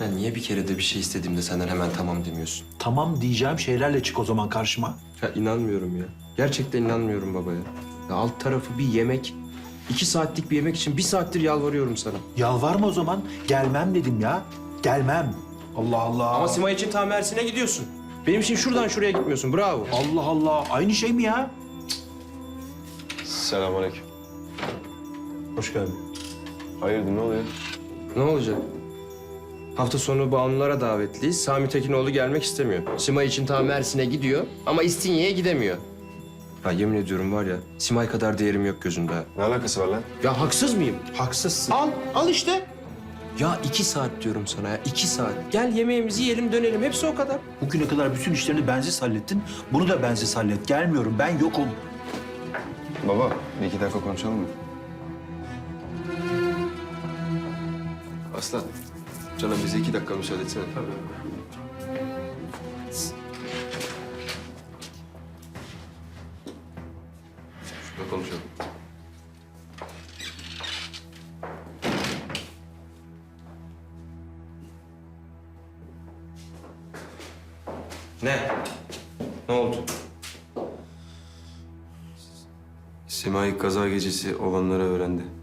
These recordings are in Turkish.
Ya niye bir kere de bir şey istediğimde senden hemen tamam demiyorsun? Tamam diyeceğim şeylerle çık o zaman karşıma. Ya inanmıyorum ya. Gerçekten inanmıyorum babaya. Ya alt tarafı bir yemek. iki saatlik bir yemek için bir saattir yalvarıyorum sana. Yalvarma o zaman. Gelmem dedim ya. Gelmem. Allah Allah. Ama Simay için tam Mersin'e gidiyorsun. Benim için şuradan şuraya gitmiyorsun. Bravo. Allah Allah. Aynı şey mi ya? Selamünaleyküm. Hoş geldin. Hayırdır ne oluyor? Ne olacak? Hafta sonu Banulara davetliyiz. Sami Tekinoğlu gelmek istemiyor. Simay için tam Mersin'e gidiyor ama İstinye'ye gidemiyor. Ya yemin ediyorum var ya, Simay kadar değerim yok gözünde. ha. Ne alakası var lan? Ya haksız mıyım? Haksızsın. Al, al işte. Ya iki saat diyorum sana ya, iki saat. Gel yemeğimizi yiyelim dönelim, hepsi o kadar. Bugüne kadar bütün işlerini bensiz hallettin. Bunu da bensiz hallet. Gelmiyorum. Ben yokum. Baba bir iki dakika konuşalım mı? Aslan. Canım bize iki dakika müsaade etsene. Şurada konuşalım. Ne? Ne oldu? Simay kaza gecesi olanları öğrendi.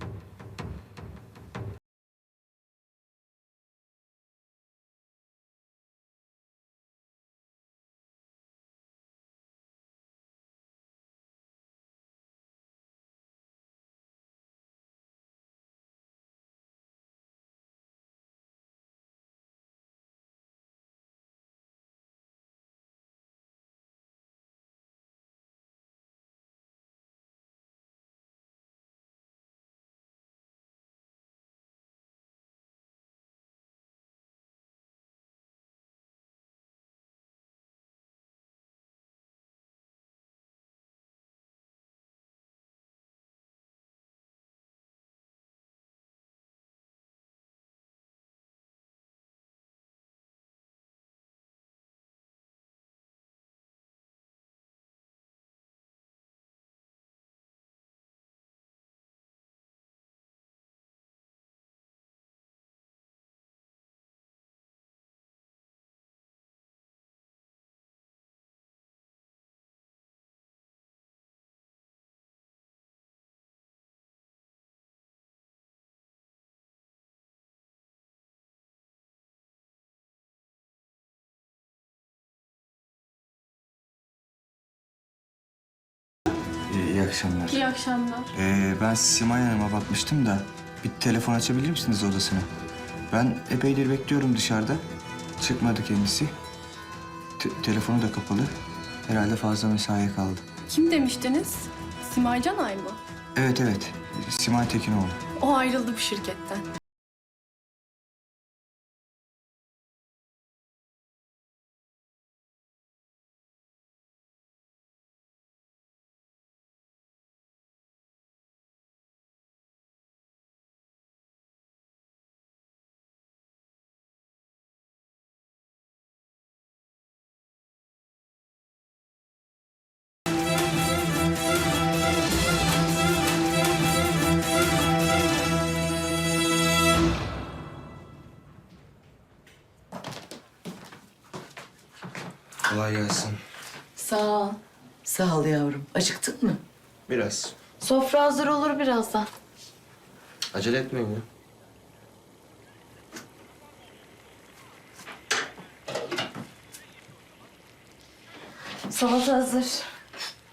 İyi akşamlar. İyi akşamlar. Ee, ben Simay Hanım'a bakmıştım da bir telefon açabilir misiniz odasına? Ben epeydir bekliyorum dışarıda. Çıkmadı kendisi. Te- telefonu da kapalı. Herhalde fazla mesaiye kaldı. Kim demiştiniz? Simay Canay mı? Evet evet. Simay Tekinoğlu. O ayrıldı bu şirketten. Kolay gelsin. Sağ ol. Sağ ol yavrum. Acıktın mı? Biraz. Sofra hazır olur birazdan. Acele etmeyin ya. Salata hazır.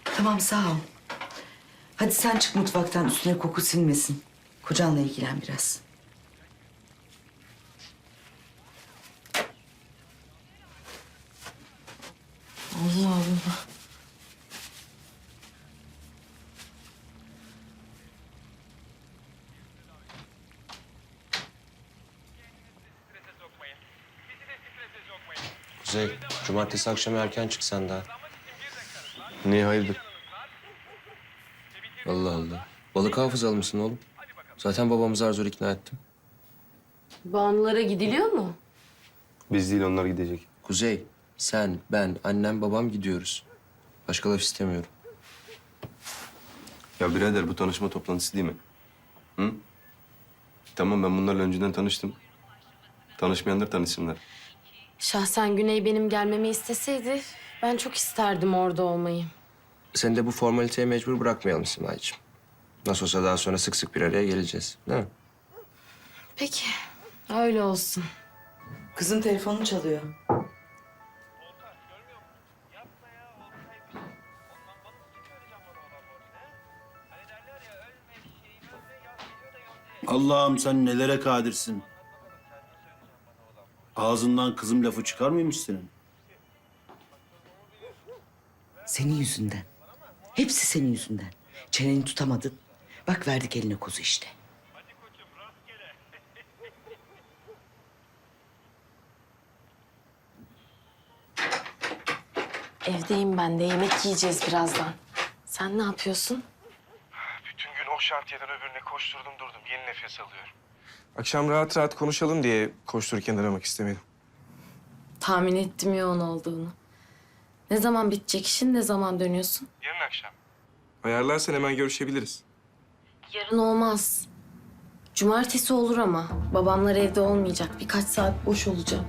Tamam sağ ol. Hadi sen çık mutfaktan üstüne koku sinmesin. Kocanla ilgilen biraz. Allah Allah. Kuzey, cumartesi akşamı erken çık sen daha. Niye hayırdır? Allah Allah. Balık hafızalı mısın oğlum? Zaten babamı zar zor ikna ettim. Banulara gidiliyor mu? Biz değil onlar gidecek. Kuzey, sen, ben, annem, babam gidiyoruz. Başka laf istemiyorum. Ya birader bu tanışma toplantısı değil mi? Hı? Tamam ben bunlarla önceden tanıştım. Tanışmayanlar tanışsınlar. Şahsen Güney benim gelmemi isteseydi ben çok isterdim orada olmayı. Seni de bu formaliteye mecbur bırakmayalım Simay'cığım. Nasıl olsa daha sonra sık sık bir araya geleceğiz. Değil mi? Peki öyle olsun. Kızım telefonu çalıyor. Allah'ım sen nelere kadirsin. Ağzından kızım lafı çıkar mıymış senin? Senin yüzünden. Hepsi senin yüzünden. Çeneni tutamadın. Bak verdik eline kuzu işte. Evdeyim ben de yemek yiyeceğiz birazdan. Sen ne yapıyorsun? O şantiyeden öbürüne koşturdum durdum. Yeni nefes alıyorum. Akşam rahat rahat konuşalım diye koştururken aramak istemedim. Tahmin ettim yoğun olduğunu. Ne zaman bitecek işin, ne zaman dönüyorsun? Yarın akşam. Ayarlarsan hemen görüşebiliriz. Yarın olmaz. Cumartesi olur ama. Babamlar evde olmayacak. Birkaç saat boş olacağım.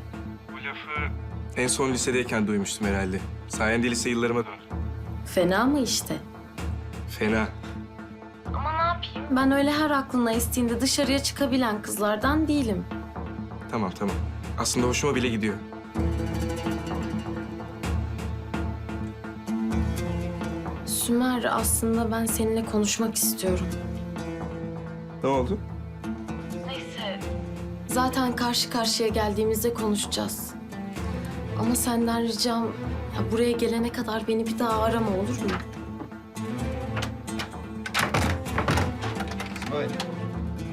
Bu lafı En son lisedeyken duymuştum herhalde. Sayende lise yıllarıma döndüm. Fena mı işte? Fena. Yapayım? Ben öyle her aklına estiğinde dışarıya çıkabilen kızlardan değilim. Tamam tamam. Aslında hoşuma bile gidiyor. Sümer aslında ben seninle konuşmak istiyorum. Ne oldu? Zaten karşı karşıya geldiğimizde konuşacağız. Ama senden ricam ya buraya gelene kadar beni bir daha arama olur mu? İsmail.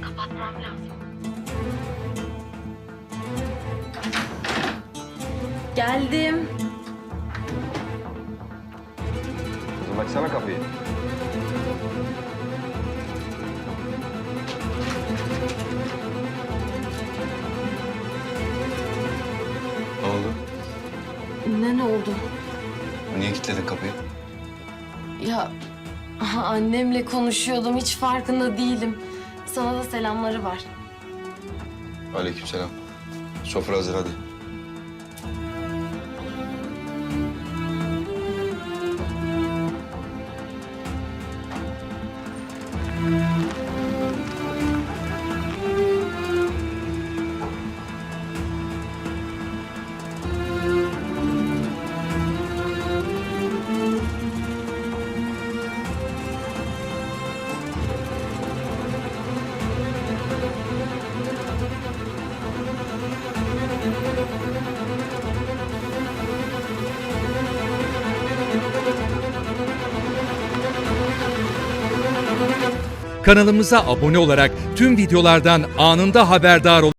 Kapatmam lazım. Geldim. Kızım açsana kapıyı. Ne oldu? Ne ne oldu? Niye kilitledin kapıyı? Ya aha, annemle konuşuyordum hiç farkında değilim. Sana da selamları var. Aleykümselam. Sofra hazır hadi. Kanalımıza abone olarak tüm videolardan anında haberdar olun.